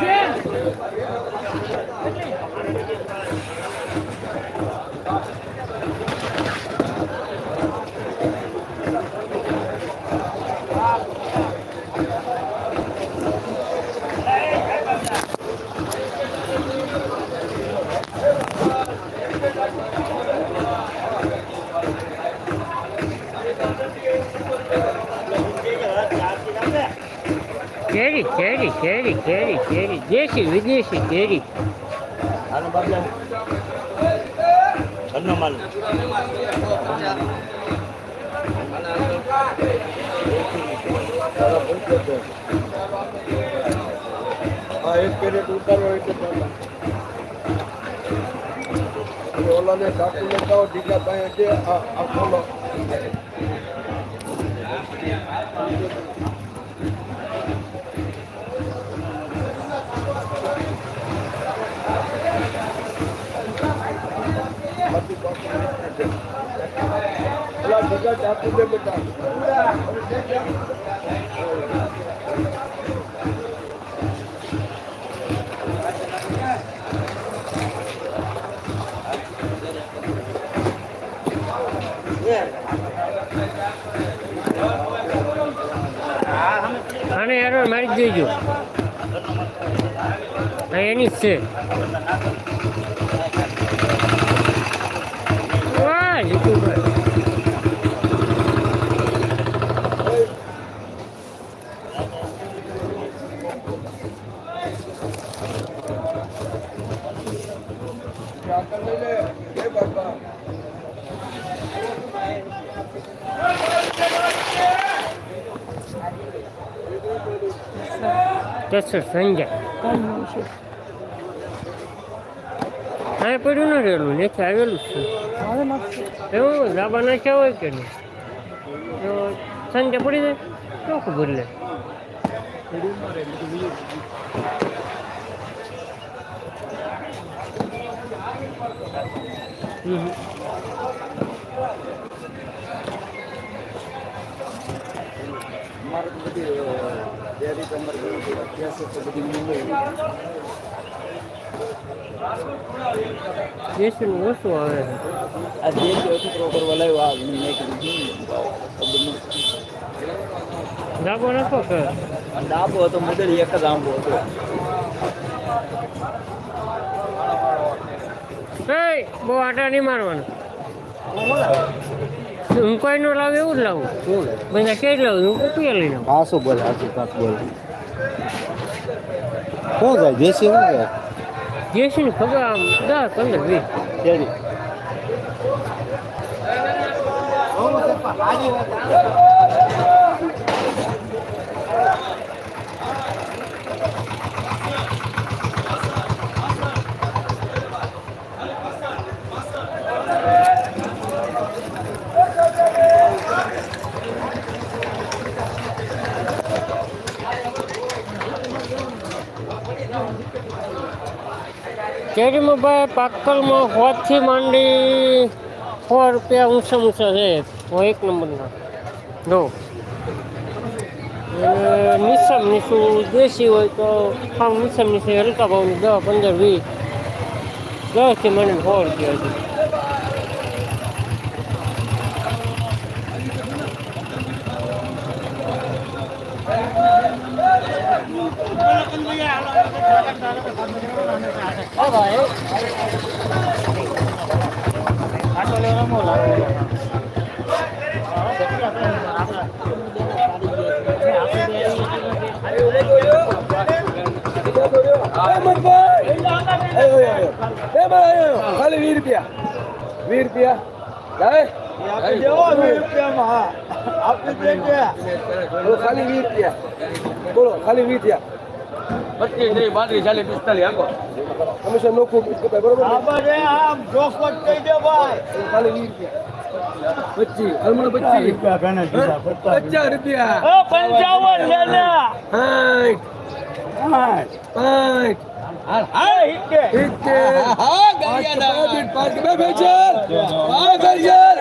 છે? કેરી કેરી કેરી કેરી કેરી. દેશી, વિદેશી કેરી. હાલો બાબલા ઘરનો માલ હા એક કેરેટ ઉતારો એટલે ઓલાને કાપી લેતા હો ઢીલા પાસે છે આ આને યાર મારી જ જોઈજો એની જ છે. બાબા દસ સંજય હા પડ્યું ન રહેલું ને આવેલું છે એવું ડાબા નાખ્યા હોય કે નહીં તો પડી જાય તો ખબર લે હમ અમારે તો બધી ડેરી તમારે અભ્યાસ છે બધી મુંબઈ દેશનું ઓછું આવે છે આ જે ઓછું પ્રોપર વલાયું આ મેં કીધું ખબર નથી ડાબો રાખો કે આ ડાબો હતો મોડેલ એક જ આંબો હતો એ બહુ આટા નહીં મારવાનું. હું કોઈ નો લાવે એવું જ લાવું. બધા કે લાવું હું કપીએ લઈને આવું. હાસું બોલ હાસું કાક બોલ. શું જાય દેશી શું જાય દેશી ની ખબર આમ દસ પંદર વીસ. કેરી કેરીમાં પાકલમાં હોતથી માંડી સો રૂપિયા ઊંચા ઊંચા છે. એક નંબરના. જો. નિસમ નીસું દેશી હોય તો ખાવ નિસમ નીસું હલકા ભાવનું દસ પંદર, વીસ. દસથી માંડીને સો રૂપિયા છે. ખાલી વીસ રૂપિયા. વીસ રૂપિયા ખાલી વીસ રૂપિયા બોલો ખાલી વીસ રૂપિયા પચીસ નહીં પાંત્રીસ ચાલીસ પિસ્તાલીસ આખો કમિશન નોખું પીસ બરોબર ને? ખાલી વીસ રૂપિયા. પચીસ હલમણ પચીસ. પચાસ રૂપિયા. પંચાવન છે ને પાંચ. સિત્તેર પાંચ. પાંચ બે ચાર. પાંચ હજાર